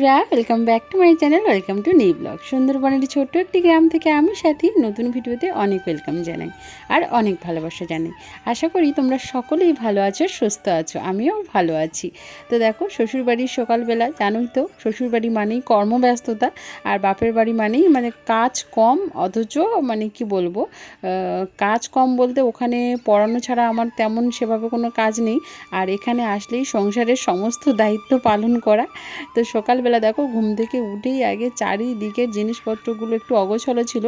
বন্ধুরা welcome back to my channel welcome to new blog সুন্দরবনের ছোট্ট একটি গ্রাম থেকে আমি সাথী নতুন ভিডিওতে অনেক ওয়েলকাম জানাই আর অনেক ভালোবাসা জানাই। আশা করি তোমরা সকলেই ভালো আছো, সুস্থ আছো, আমিও ভালো আছি। তো দেখো, শ্বশুরবাড়ির সকালবেলা, জানোই তো, শ্বশুরবাড়ি মানেই কর্মব্যস্ততা আর বাপের বাড়ি মানেই মানে কাজ কম, অথচ মানে কি বলব কাজ কম বলতে ওখানে পড়ানো ছাড়া আমার তেমন সেভাবে কোনো কাজ নেই। আর এখানে আসলেই সংসারের সমস্ত দায়িত্ব পালন করা। তো সকালবেলা দেখো ঘুম থেকে উঠেই আগে চারিদিকের জিনিসপত্রগুলো একটু অগোছলো ছিল।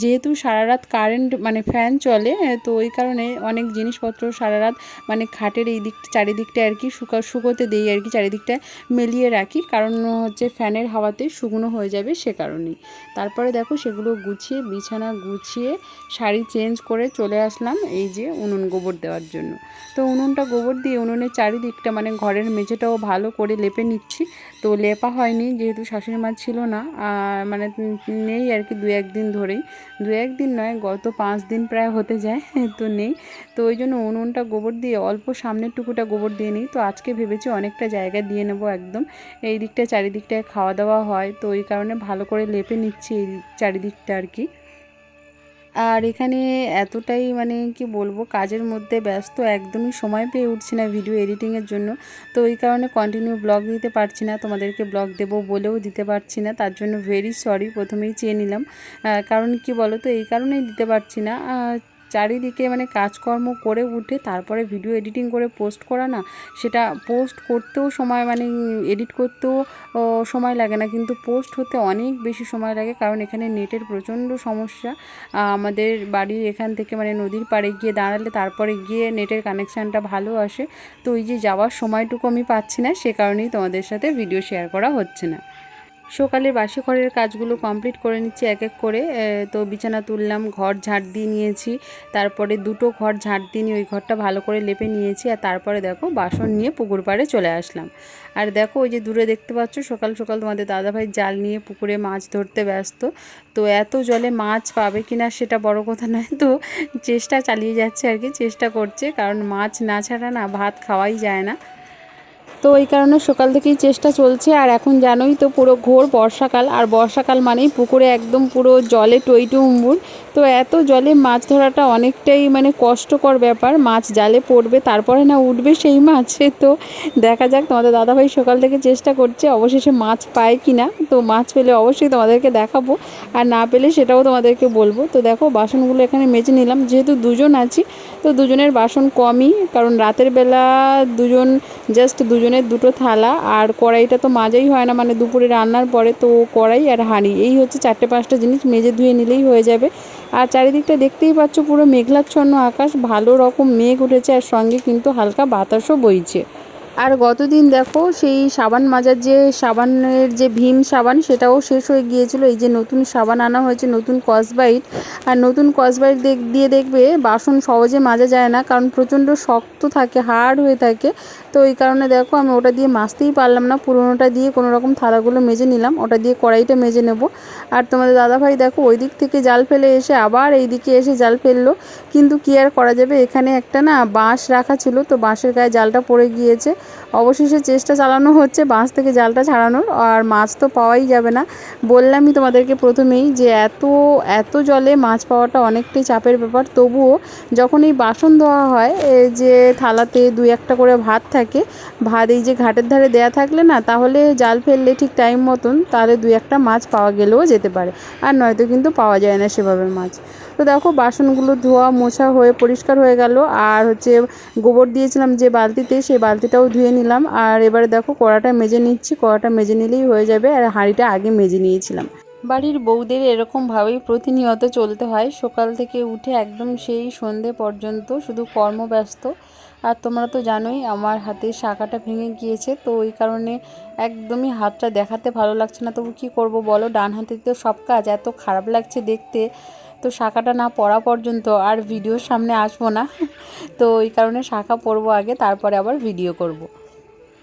যেহেতু সারা রাত কারেন্ট মানে ফ্যান চলে, তো ওই কারণে অনেক জিনিসপত্র সারা রাত মানে খাটের এই দিক, চারিদিকটা আর কি শুকা, শুকোতে দিই আর কি, চারিদিকটা মেলিয়ে রাখি। কারণ হচ্ছে ফ্যানের হাওয়াতে শুকনো হয়ে যাবে সে কারণেই। তারপরে দেখো সেগুলো গুছিয়ে, বিছানা গুছিয়ে শাড়ি চেঞ্জ করে চলে আসলাম এই যে উনুন গোবর দেওয়ার জন্য। তো উনুনটা গোবর দিয়ে উনুনের চারিদিকটা মানে ঘরের মেঝেটাও ভালো করে লেপে নিচ্ছি। তো লেপা হয়নি, যেহেতু শাশুড়ি মা ছিল না। মানে নেই আর কি দু একদিন ধরেই। দু একদিন নয়, গত পাঁচ দিন প্রায় হতে যায়, তো নেই। তো ওই জন্য উনুনটা গোবর দিয়ে, অল্প সামনের টুকুটা গোবর দিয়ে নিই। তো আজকে ভেবেছি অনেকটা জায়গা দিয়ে নেব একদম। এই দিকটা চারিদিকটায় খাওয়া দাওয়া হয়, তো ওই কারণে ভালো করে লেপে নিচ্ছি এই চারিদিকটা আর কি। আর এখানে এতটাই মানে কি বলব, কাজের মধ্যে ব্যস্ত, একদমই সময় পেয়ে উঠছি না ভিডিও এডিটিংয়ের জন্য। তো ওই কারণে কন্টিনিউ ব্লগ দিতে পারছি না, তোমাদেরকে ব্লগ দেব বলেও দিতে পারছি না, তার জন্য ভেরি সরি প্রথমেই চেয়ে নিলাম। কারণ কি বলো তো এই কারণেই দিতে পারছি না। চারিদিকে মানে কাজকর্ম করে উঠে তারপরে ভিডিও এডিটিং করে পোস্ট করা না, সেটা পোস্ট করতেও সময় মানে এডিট করতেও সময় লাগে না। কিন্তু পোস্ট হতে অনেক বেশি সময় লাগে কারণ এখানে নেটের প্রচণ্ড সমস্যা। আমাদের বাড়ির এখান থেকে মানে নদীর পাড়ে গিয়ে দাঁড়ালে তারপরে গিয়ে নেটের কানেকশানটা ভালো আসে। তো ওই যে যাওয়ার সময়টুকু আমি পাচ্ছি না, সে কারণেই তোমাদের সাথে ভিডিও শেয়ার করা হচ্ছে না। সকালে বাসি ঘরের কাজগুলো কমপ্লিট করে নিচ্ছি, এক এক করে। তো বিছানা তুললাম, ঘর ঝাড় দিয়ে নিয়েছি। তারপরে দুটো ঘর ঝাড় দিয়ে নিয়ে ওই ঘরটা ভালো করে লেপে নিয়েছি আর তারপরে দেখো বাসন নিয়ে পুকুর পাড়ে চলে আসলাম। আর দেখো ওই যে দূরে দেখতে পাচ্ছ, সকাল সকাল তোমাদের দাদাভাই জাল নিয়ে পুকুরে মাছ ধরতে ব্যস্ত। তো এত জলে মাছ পাবে কিনা সেটা বড় কথা নয়, তো চেষ্টা চালিয়ে যাচ্ছে আর কি, চেষ্টা করছে। কারণ মাছ না ছাড়া না ভাত খাওয়াই যায় না। তো এই কারণে সকাল থেকেই চেষ্টা চলছে, আর এখন জানোই তো পুরো ঘোর বর্ষাকাল, আর বর্ষাকাল মানেই পুকুরে একদম পুরো জলে টইটুম্বুর তো এত জলে মাছ ধরাটা অনেকটাই মানে কষ্টকর ব্যাপার, মাছ জালে পড়বে, তারপরে না উঠবে সেই মাছে। তো দেখা যাক তোমাদের দাদাভাই সকাল থেকে চেষ্টা করছে, অবশেষে মাছ পায় কি না তো মাছ পেলে অবশ্যই তোমাদেরকে দেখাবো, আর না পেলে সেটাও তোমাদেরকে বলব। তো দেখো বাসনগুলো এখানে মেজে নিলাম, যেহেতু দুজন আছি, তো দুজনের বাসন কমই, কারণ রাতের বেলা দুজন জাস্ট দুজনের দুটো থালা আর কড়াইটা তো মাজাই হয় না মানে দুপুরে রান্নার পরে তো কড়াই আর হাঁড়ি। এই হচ্ছে চারটে পাঁচটা জিনিস, মেজে ধুয়ে নিলেই হয়ে যাবে। আর চারিদিকটা দেখতেই পাচ্ছ পুরো মেঘলাচ্ছন্ন আকাশ, ভালো রকম মেঘ উঠেছে আর সঙ্গে কিন্তু হালকা বাতাসও বইছে। আর গতদিন দেখো সেই সাবান মাজার যে সাবানের যে ভীম সাবান, সেটাও শেষ হয়ে গিয়েছিল। এই যে নতুন সাবান আনা হয়েছে, নতুন কসবাইট। আর নতুন কসবাইট দিয়ে দেখবে বাসন সহজে মাজা যায় না, কারণ প্রচণ্ড শক্ত থাকে, হার্ড হয়ে থাকে। তো এই কারণে দেখো আমি ওটা দিয়ে মাজতেই পারলাম না, পুরোনোটা দিয়ে কোনো রকম থালাগুলো মেজে নিলাম, ওটা দিয়ে কড়াইটা মেজে নেব। আর তোমাদের দাদাভাই দেখো ওই দিক থেকে জাল ফেলে এসে আবার এই দিকে এসে জাল ফেলল। কিন্তু কি আর করা যাবে? এখানে একটা না বাঁশ রাখা ছিল, তো বাঁশের গায়ে জালটা পড়ে গিয়েছে। অবশেষে চেষ্টা চালানো হচ্ছে বাঁশ থেকে জালটা ছাড়ানোর, আর মাছ তো পাওয়াই যাবে না। বললামই তোমাদেরকে প্রথমেই যে এত এত জলে মাছ পাওয়াটা অনেকটাই চাপের ব্যাপার। তবুও যখন এই বাসন ধোয়া হয় যে থালাতে দুই একটা করে ভাত থাকে, ভাত এই যে ঘাটের ধারে দেয়া থাকলে না, তাহলে জাল ফেললে ঠিক টাইম মতন তাহলে দুই একটা মাছ পাওয়া গেলেও যেতে পারে। আর নয়তো কিন্তু পাওয়া যায় না সেভাবে মাছ। তো দেখো বাসনগুলো ধোয়া মোছা হয়ে পরিষ্কার হয়ে গেল। আর হচ্ছে গোবর দিয়েছিলাম যে বালতিতে, সেই বালতিটাও ধুয়ে নিলাম। আর এবারে দেখো কড়াটা মেজে নিচ্ছি। কড়াটা মেজে নিলেই হয়ে যাবে। আর হাঁড়িটা আগে মেজে নিয়েছিলাম। বাড়ির বউদের এরকমভাবেই প্রতিনিয়ত চলতে হয়। সকাল থেকে উঠে একদম সেই সন্ধে পর্যন্ত শুধু কর্মব্যস্ত। আর তোমরা তো জানোই আমার হাতের শাখাটা ভেঙে গিয়েছে। তো ওই কারণে একদমই হাতটা দেখাতে ভালো লাগছে না। তবু কী করব বলো? ডান হাতে তো সব কাজ। এত খারাপ লাগছে দেখতে। তো শাখাটা না পড়া পর্যন্ত আর ভিডিওর সামনে আসব না। তো ওই কারণে শাখা পরবো আগে, তারপরে আবার ভিডিও করব।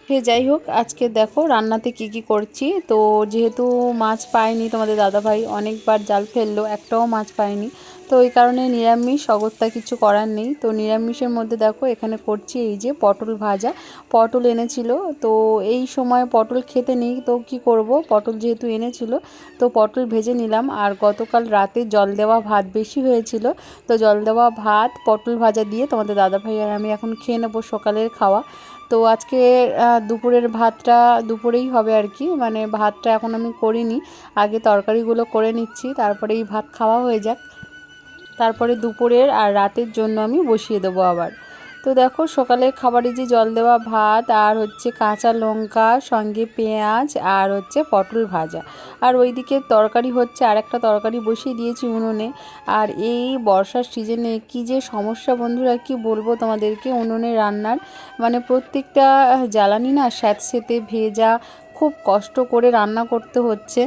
সে যাই হোক, আজকে দেখো রান্নাতে কি কি করছি। তো যেহেতু মাছ পাইনি তোমাদের দাদাভাই, অনেকবার জাল ফেলল, একটাও মাছ পাইনি। তো ওই কারণে নিরামিষ, অগত্যা কিছু করার নেই। তো নিরামিষের মধ্যে দেখো, এখানে করছি এই যে পটল ভাজা। পটল এনেছিল, তো এই সময় পটল খেতে নেই, তো কি করব? পটল যেহেতু এনেছিল, তো পটল ভেজে নিলাম। আর গতকাল রাতে জল দেওয়া ভাত বেশি হয়েছিল, তো জল দেওয়া ভাত, পটল ভাজা দিয়ে তোমাদের দাদা ভাই আর আমি এখন খেয়ে নেব সকালের খাওয়া। তো আজকে দুপুরের ভাতটা দুপুরেই হবে আর কি। মানে ভাতটা এখন আমি করিনি, আগে তরকারিগুলো করে নিচ্ছি, তারপরে এই ভাত খাওয়া হয়ে যাক। তারপরে দুপুরের আর রাতের জন্য আমি বসিয়ে দেবো আবার। তো দেখো, সকালে খাবারে যে জল দেওয়া ভাত আর হচ্ছে কাঁচা লঙ্কা, সঙ্গে পেঁয়াজ আর হচ্ছে পটল ভাজা। আর ওইদিকে তরকারি হচ্ছে আর একটা তরকারি বসিয়ে দিয়েছি উনুনে। আর এই বর্ষার সিজনে কি যে সমস্যা বন্ধুরা, কি বলব তোমাদেরকে? উনুনে রান্নার মানে প্রত্যেকটা জ্বালানি না স্যাঁতসেঁতে, ভেজা, খুব কষ্ট করে রান্না করতে হচ্ছে।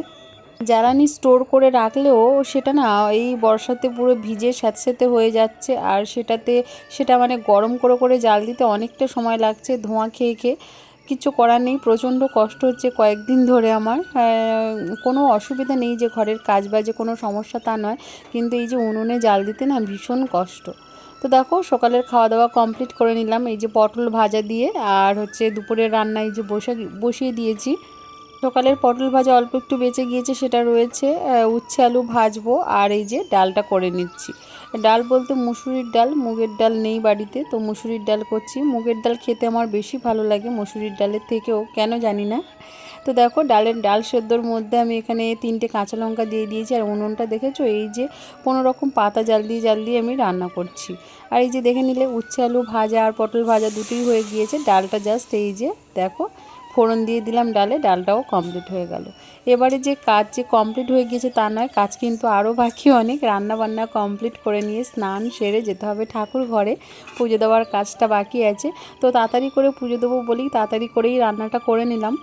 জ্বালানি স্টোর করে রাখলেও সেটা না, এই বর্ষাতে পুরো ভিজে স্যাঁতসেঁতে হয়ে যাচ্ছে। আর সেটাতে, সেটা মানে গরম করে করে জাল দিতে অনেকটা সময় লাগছে ধোঁয়া খেয়ে খেয়ে। কিছু করার নেই, প্রচণ্ড কষ্ট হচ্ছে কয়েকদিন ধরে আমার। কোনো অসুবিধা নেই যে ঘরের কাজ বাজে কোনো সমস্যা তা নয়। কিন্তু এই যে উনুনে জাল দিতে না ভীষণ কষ্ট। তো দেখো, সকালের খাওয়া দাওয়া কমপ্লিট করে নিলাম। এই যে পটল ভাজা দিয়ে, আর হচ্ছে দুপুরের রান্না এই যে বসে, বসিয়ে দিয়েছি। সকালের পটল ভাজা অল্প একটু বেঁচে গিয়েছে, সেটা রয়েছে উচ্ছে আলু ভাজবো আর এই যে ডালটা করে নিচ্ছি। ডাল বলতে মুসুরির ডাল, মুগের ডাল নেই বাড়িতে, তো মুসুরির ডাল করছি। মুগের ডাল খেতে আমার বেশি ভালো লাগে মুসুরির ডালের থেকেও, কেন জানি না। তো দেখো, ডালের ডাল সেদ্ধর মধ্যে আমি এখানে তিনটে কাঁচা লঙ্কা দিয়ে দিয়েছি, আর উনুনটা দেখেছ? এই যে কোনো রকম পাতা জাল দিয়ে জাল দিয়ে আমি রান্না করছি। আর এই যে দেখে নিলে উচ্ছে আলু ভাজা আর পটল ভাজা দুটোই হয়ে গিয়েছে, ডালটা জাস্ট এই যে দেখো ফোড়ন দিয়ে দিলাম ডালে, ডালটাও কমপ্লিট হয়ে গেল। এবারে যে কাজ যে কমপ্লিট হয়ে গিয়েছে তা নয়, কাজ কিন্তু আরও বাকি অনেক। রান্না বান্না কমপ্লিট করে নিয়ে স্নান সেরে যেতে হবে ঠাকুর ঘরে। পুজো দেওয়ার কাজটা বাকি আছে। তো তাড়াতাড়ি করে পুজো দেবো বলেই তাড়াতাড়ি করেই রান্নাটা করে নিলাম।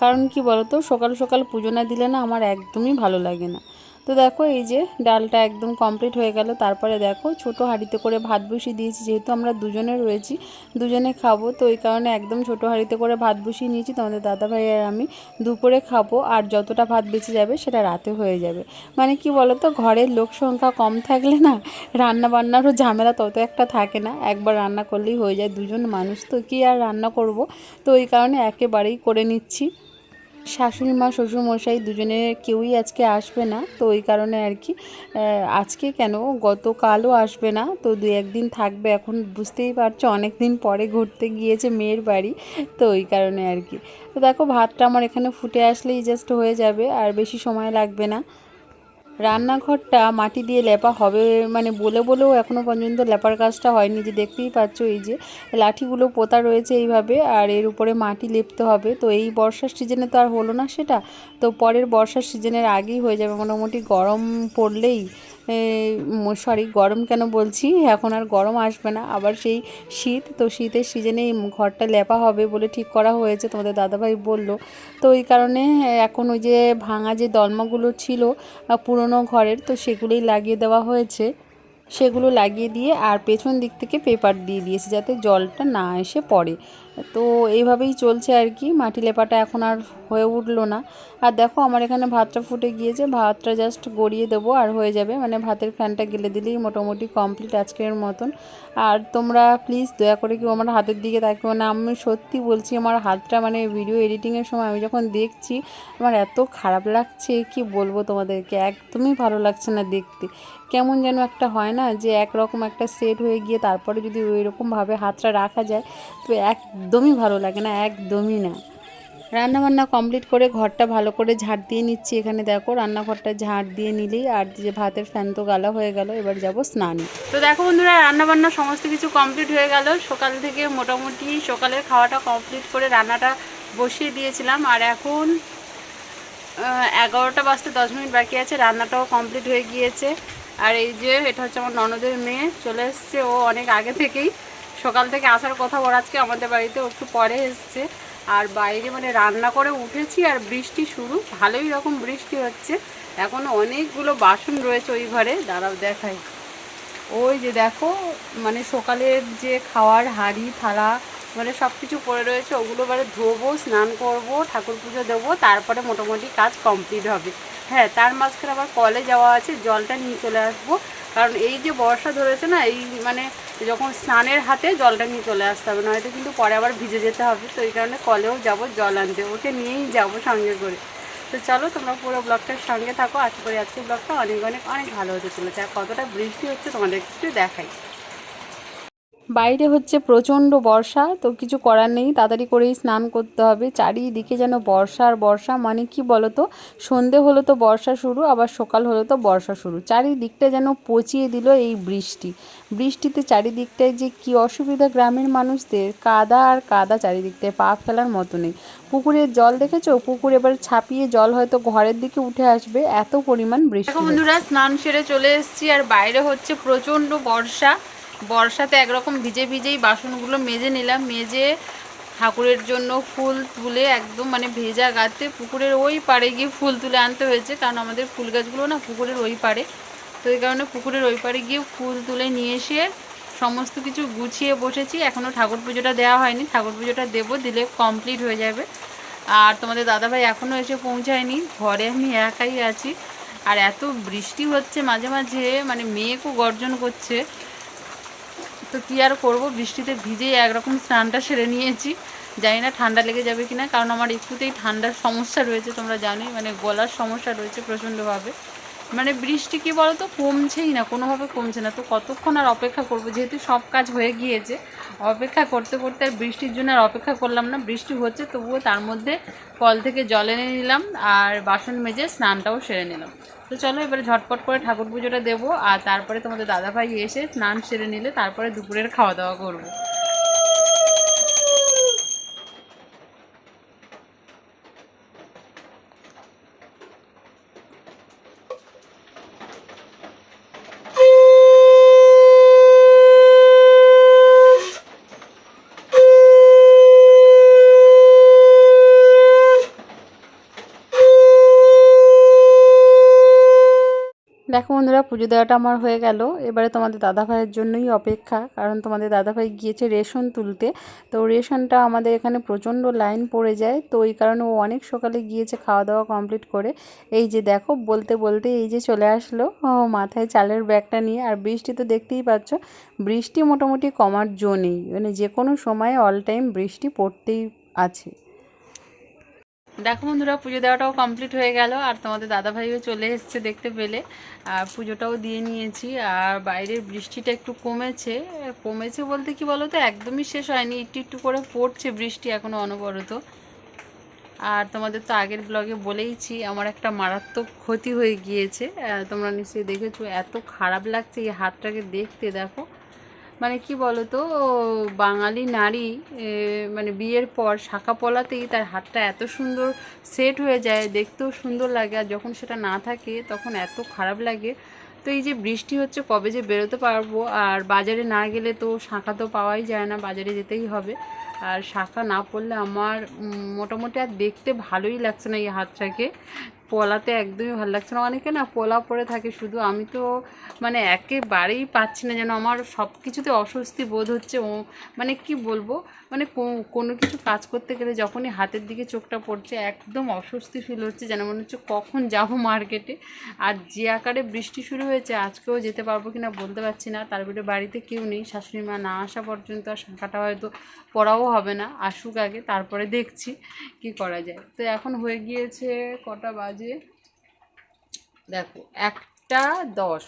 কারণ কি বলতো, সকাল সকাল পুজো না দিলে না আমার একদমই ভালো লাগে না। তো দেখো এই যে ডালটা একদম কমপ্লিট হয়ে গেল। তারপরে দেখো ছোট হাঁড়িতে করে ভাত বসিয়ে দিয়েছি, যেহেতু আমরা দুজনে রয়েছি, দুজনে খাব। তো ওই কারণে একদম ছোট হাঁড়িতে করে ভাত বসিয়ে নিয়েছি। তোমাদের দাদা ভাই আর আমি দুপুরে খাব, আর যতটা ভাত বেঁচে যাবে সেটা রাতে হয়ে যাবে। মানে কি বলতো, ঘরের লোক সংখ্যা কম থাকলে না রান্না বান্নারও ঝামেলা তত একটা থাকে না। একবার রান্না করলেই হয়ে যায়, দুজন মানুষ তো কি আর রান্না করব? তো ওই কারণে একেবারেই করে নিচ্ছি। শাশুড়ি মা শ্বশুরমশাই দুজনে কেউই আজকে আসবে না, তো ওই কারণে আর কি আজকে কেন? গতকালও আসবে না, তো দু একদিন থাকবে, এখন বুঝতেই পারছ অনেক দিন পরে ঘুরতে গিয়েছে মেয়ের বাড়ি, তো ওই কারণে আর কি। তো দেখো, ভাতটা আমার এখানে ফুটে আসলেই জাস্ট হয়ে যাবে, আর বেশি সময় লাগবে না। রান্নাঘরটা মাটি দিয়ে লেপা হবে মানে বলে বলেও এখনও পর্যন্ত লেপার কাজটা হয়নি যে দেখতেই পাচ্ছ এই যে লাঠিগুলো পোতা রয়েছে এইভাবে আর এর উপরে মাটি লেপতে হবে। তো এই বর্ষার সিজনে তো আর হলো না সেটা। তো পরের বর্ষার সিজনের আগেই হয়ে যাবে। মোটামুটি গরম পড়লেই সরি গরম কেন বলছি? এখন আর গরম আসবে না। আবার সেই শীত, তো শীতের সিজনেই ঘরটা লেপা হবে বলে ঠিক করা হয়েছে, তোমাদের দাদাভাই বলল। তো ওই কারণে এখন ওই যে ভাঙা যে দলমাগুলো ছিল পুরনো ঘরের, তো সেগুলোই লাগিয়ে দেওয়া হয়েছে। সেগুলো লাগিয়ে দিয়ে আর পেছন দিক থেকে পেপার দিয়ে দিয়েছে, যাতে জলটা না এসে পড়ে। তো এইভাবেই চলছে আর কি। মাটি লেপাটা এখন আর হয়ে উঠল না। আর দেখো আমার এখানে ভাতটা ফুটে গিয়েছে। ভাতটা জাস্ট গড়িয়ে দেবো আর হয়ে যাবে। মানে ভাতের ফ্যানটা গেলে দিলেই মোটামুটি কমপ্লিট আজকের মতন। আর তোমরা প্লিজ দয়া করে কেউ আমার হাতের দিকে তাকিও না। আমি সত্যি বলছি, আমার হাতটা মানে ভিডিও এডিটিংয়ের সময় আমি যখন দেখছি, আমার এত খারাপ লাগছে। কি বলব তোমাদেরকে? একদমই ভালো লাগছে না দেখতে। কেমন যেন একটা হয় না যে, একরকম একটা সেট হয়ে গিয়ে তারপরে যদি ওই রকমভাবে হাতটা রাখা যায়, তো একদমই ভালো লাগে না, একদমই না। রান্না বান্না কমপ্লিট করে ঘরটা ভালো করে ঝাড় দিয়ে নিচ্ছি এখানে, দেখো রান্নাঘরটা ঝাড় দিয়ে নিলেই আর যে ভাতের ফ্যান তো গালা হয়ে গেল, এবার যাব স্নানে। তো দেখো বন্ধুরা রান্না বান্না সমস্ত কিছু কমপ্লিট হয়ে গেল। সকাল থেকে মোটামুটি সকালের খাওয়াটা কমপ্লিট করে রান্নাটা বসিয়ে দিয়েছিলাম। আর এখন এগারোটা বাজতে দশ মিনিট বাকি আছে, রান্নাটাও কমপ্লিট হয়ে গিয়েছে। আর এই যে, এটা হচ্ছে আমার ননদের মেয়ে, চলে এসছে ও অনেক আগে থেকেই। সকাল থেকে আসার কথা, ওর আজকে আমাদের বাড়িতে একটু পরে এসছে। আর বাইরে মানে রান্না করে উঠেছি আর বৃষ্টি শুরু, ভালোই রকম বৃষ্টি হচ্ছে। এখন অনেকগুলো বাসন রয়েছে ওই ঘরে, দাঁড়াও দেখাই। ওই যে দেখো মানে সকালের যে খাওয়ার হাঁড়ি, থালা মানে সব কিছু পড়ে রয়েছে, ওগুলো এবারে ধোবো, স্নান করব, ঠাকুর পুজো দেবো, তারপরে মোটামুটি কাজ কমপ্লিট হবে। হ্যাঁ তার মাঝখানে আবার কলে যাওয়া আছে, জলটা নিয়ে চলে আসব। কারণ এই যে বর্ষা ধরেছে না, এই মানে যখন স্নানের হাতে জলটা নিয়ে চলে আসতে হবে, নয়তো কিন্তু পরে আবার ভিজে যেতে হবে। তো এই কারণে কলেও যাব, জল আনতে। ওকে নিয়েই যাব সঙ্গে করে। তো চলো তোমরা পুরো ব্লগটার সঙ্গে থাকো। আশা করি আজকে ব্লগটা অনেক অনেক অনেক ভালো হতে চলেছে। আর কতটা বৃষ্টি হচ্ছে তোমাদের একটু দেখাই। বাইরে হচ্ছে প্রচণ্ড বর্ষা তো কিছু করার নেই। তাড়াতাড়ি করেই স্নান করতে হবে। চারিদিকে যেন বর্ষা আর বর্ষা মানে কি বলো তো সন্ধে হলো তো বর্ষা শুরু আবার সকাল হলো তো বর্ষা শুরু। চারিদিকটা যেন পচিয়ে দিল এই বৃষ্টি। বৃষ্টিতে চারিদিকটায় যে কি অসুবিধা গ্রামের মানুষদের কাদা আর কাদা চারিদিকটায় পা ফেলার মতো নেই। পুকুরের জল দেখেছ? পুকুর এবার ছাপিয়ে জল হয়তো ঘরের দিকে উঠে আসবে। এত পরিমাণ বৃষ্টি বন্ধুরা স্নান সেরে চলে এসেছি আর বাইরে হচ্ছে প্রচণ্ড বর্ষা। বর্ষাতে একরকম ভিজে ভিজেই বাসনগুলো মেজে নিলাম। মেজে ঠাকুরের জন্য ফুল তুলে একদম মানে ভেজা গাতে পুকুরের ওই পাড়ে গিয়ে ফুল তুলে আনতে হয়েছে, কারণ আমাদের ফুল গাছগুলো না পুকুরের ওই পাড়ে। তো এই কারণে পুকুরের ওই পাড়ে গিয়ে ফুল তুলে নিয়ে এসে সমস্ত কিছু গুছিয়ে বসেছি। এখনও ঠাকুর পুজোটা দেওয়া হয়নি, ঠাকুর পুজোটা দেবো, দিলে কমপ্লিট হয়ে যাবে। আর তোমাদের দাদাভাই এখনও এসে পৌঁছায়নি, ঘরে আমি একাই আছি। আর এত বৃষ্টি হচ্ছে মাঝে মাঝে মানে মেয়েকেও গর্জন করছে। তো কী আর করব? বৃষ্টিতে ভিজেই একরকম স্নানটা সেরে নিয়েছি। জানি না ঠান্ডা লেগে যাবে কি না কারণ আমার একটুতেই ঠান্ডার সমস্যা রয়েছে, তোমরা জানোই। মানে গলার সমস্যা রয়েছে প্রচণ্ডভাবে। মানে বৃষ্টি কি বলো তো কমছেই না, কোনোভাবে কমছে না। তো কতক্ষণ আর অপেক্ষা করব? যেহেতু সব কাজ হয়ে গিয়েছে, অপেক্ষা করতে করতে আর বৃষ্টির জন্য আর অপেক্ষা করলাম না, বৃষ্টি হচ্ছে, তবুও তার মধ্যে কল থেকে জল এনে নিলাম, আর বাসন মেজে স্নানটাও সেরে নিলাম। তো চলো এবারে ঝটপট করে ঠাকুর পুজোটা দেবো, আর তারপরে তোমাদের দাদাভাই এসে স্নান সেরে নিলে তারপরে দুপুরের খাওয়া দাওয়া করব। দেখো বন্ধুরা, পুজো দেওয়াটা আমার হয়ে গেল। এবারে তোমাদের দাদাভাইয়ের জন্যই অপেক্ষা, কারণ তোমাদের দাদাভাই গিয়েছে রেশন তুলতে। তো রেশনটা আমাদের এখানে প্রচণ্ড লাইন পড়ে যায়, তো ওই কারণে ও অনেক সকালে গিয়েছে খাওয়া দাওয়া কমপ্লিট করে। এই যে দেখো, বলতে বলতে এই যে চলে আসলো মাথায় চালের ব্যাগটা নিয়ে। আর বৃষ্টি তো দেখতেই পাচ্ছ, বৃষ্টি মোটামুটি কমার জো নেই মানে যে কোনো সময় অল টাইম বৃষ্টি পড়তেই আছে। দেখো বন্ধুরা, পুজো দেওয়াটাও কমপ্লিট হয়ে গেল, আর তোমাদের দাদাভাইও চলে এসছে দেখতে পেলে। আর পুজোটাও দিয়ে নিয়েছি, আর বাইরের বৃষ্টিটা একটু কমেছে। কমেছে বলতে কি বলো তো একদমই শেষ হয়নি, একটু একটু করে পড়ছে বৃষ্টি এখনও অনবরত। আর তোমাদের তো আগের ব্লগে বলেইছি, আমার একটা মারাত্মক ক্ষতি হয়ে গিয়েছে। তোমরা নিশ্চয়ই দেখেছ, এত খারাপ লাগছে এই হাতটাকে দেখতে, দেখো। মানে কি বলতো বাঙালি নারী মানে বিয়ের পর শাখা পলাতেই তার হাতটা এত সুন্দর সেট হয়ে যায়, দেখতেও সুন্দর লাগে। আর যখন সেটা না থাকে, তখন এত খারাপ লাগে। তো এই যে বৃষ্টি হচ্ছে, কবে যে বেরোতে পারব? আর বাজারে না গেলে তো শাঁখা তো পাওয়াই যায় না, বাজারে যেতেই হবে। আর শাঁখা না পড়লে আমার মোটামুটি আর দেখতে ভালোই লাগছে না এই হাতটাকে। পলাতে একদমই ভালো লাগছে না। অনেকে না পোলা পরে থাকে শুধু। আমি তো মানে একেবারেই পাচ্ছি না যেন আমার সব কিছুতে অস্বস্তি বোধ হচ্ছে। ও মানে কি বলব? মানে কোনো কিছু কাজ করতে গেলে যখনই হাতের দিকে চোখটা পড়ছে, একদম অস্বস্তি ফিল হচ্ছে, যেন মনে হচ্ছে কখন যাব মার্কেটে আর যে আকারে বৃষ্টি শুরু হয়েছে, আজকেও যেতে পারব কিনা বলতে পারছি না। তারপরে বাড়িতে কেউ নেই। শাশুড়ি মা না আসা পর্যন্ত আর শাঁখাটা হয়তো পড়াও হবে না, আসুক আগে, তারপরে দেখছি কি করা যায়। তো এখন হয়ে গিয়েছে কটা বাজে? দেখো, একটা দশ।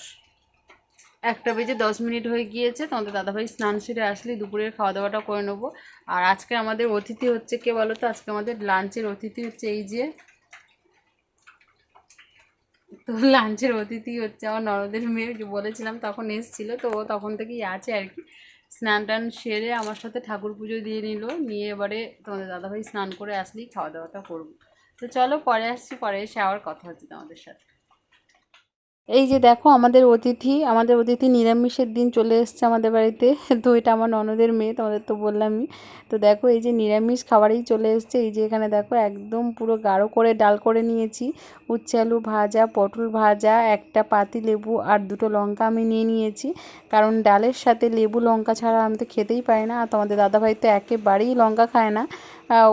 একটা বেজে দশ মিনিট হয়ে গিয়েছে, তোমাদের দাদাভাই স্নান সেরে আসলে দুপুরের খাওয়া দাওয়াটা করে নেব। আর আজকে আমাদের অতিথি হচ্ছে কে বলো তো? আজকে আমাদের লাঞ্চের অতিথি হচ্ছে এই যে, তো লাঞ্চের অতিথি হচ্ছে আমার ননদের মেয়ে, বলেছিলাম তখন এসেছিল, তো ও তখন থেকেই আছে আর কি। স্নান টান সেরে আমার সাথে ঠাকুর পুজো দিয়ে নিল। নিয়ে এবারে তোমাদের দাদাভাই স্নান করে আসলেই খাওয়া দাওয়াটা করব। তো চলো পরে আসছি, পরে এসে আবার কথা হচ্ছে তোমাদের সাথে। এই যে দেখো, আমাদের অতিথি আমাদের অতিথি নিরামিষের দিন চলে এসছে আমাদের বাড়িতে। তো এটা আমার ননদের মেয়ে, তোমাদের তো বললামই। তো দেখো, এই যে নিরামিষ খাবারেই চলে এসছে। এই যে এখানে দেখো, একদম পুরো গাঢ় করে ডাল করে নিয়েছি। উচ্ছে আলু ভাজা, পটল ভাজা, একটা পাতি লেবু আর দুটো লঙ্কা আমি নিয়ে নিয়েছি। কারণ ডালের সাথে লেবু, লঙ্কা ছাড়া আমি তো খেতেই পারি না। আর তোমাদের দাদাভাই তো একেবারেই লঙ্কা খায় না।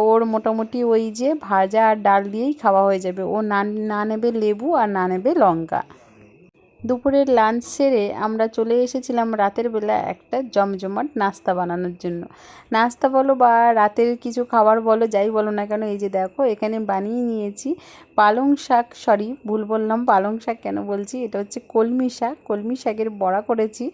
ওর মোটামুটি ওই যে ভাজা আর ডাল দিয়েই খাওয়া হয়ে যাবে। ও না না নেবে লেবু আর না নেবে লঙ্কা। দুপুরের লাঞ্চ সেরে আমরা চলে এসেছিলাম রাতের বেলা একটা জমজমাট নাস্তা বানানোর জন্য। নাস্তা বলো বা রাতের কিছু খাবার বলো, যাই বলো না কেন, এই যে দেখো, এখানে বানিয়ে নিয়েছি পালং শাক সরি ভুল বললাম, পালং শাক কেন বলছি? এটা হচ্ছে কলমি শাক, কলমি শাকের বড়া করেছি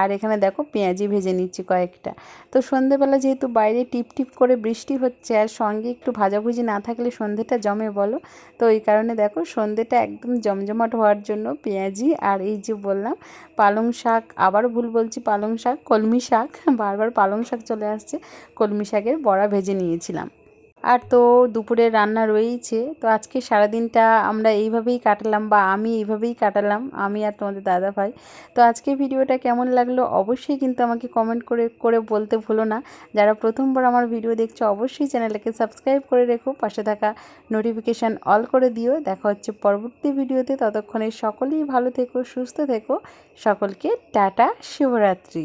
আর এখানে দেখো পেঁয়াজি ভেজে নিচ্ছি কয়েকটা। তো সন্ধেবেলা যেহেতু বাইরে টিপ টিপ করে বৃষ্টি হচ্ছে আর সঙ্গে একটু ভাজাভুজি না থাকলে সন্ধেটা জমে বলো, তো এই কারণে দেখো সন্ধেটা একদম জমজমাট হওয়ার জন্য পেঁয়াজি আর এই যে বললাম, পালং শাক, আবার ভুল বলছি পালং শাক, কলমি শাক, বারবার পালং শাক চলে আসছে, কলমি শাকের বড়া ভেজে নিয়েছিলাম। আর তো দুপুরে রান্না রয়েইছে, তো আজকে সারাদিনটা আমরা এইভাবেই কাটালাম বা আমি এইভাবেই কাটালাম, আমি আর তোমাদের দাদা ভাই তো আজকে ভিডিওটা কেমন লাগল অবশ্যই কিন্তু আমাকে কমেন্ট করে করে বলতে ভুলো না। যারা প্রথমবার আমার ভিডিও দেখছ অবশ্যই চ্যানেলটাকে সাবস্ক্রাইব করে রেখো, পাশে থাকা নোটিফিকেশান অল করে দিও। দেখা হচ্ছে পরবর্তী ভিডিওতে, ততক্ষণে সকলেই ভালো থেকো, সুস্থ থেকো, সকলকে টাটা, শুভরাত্রি।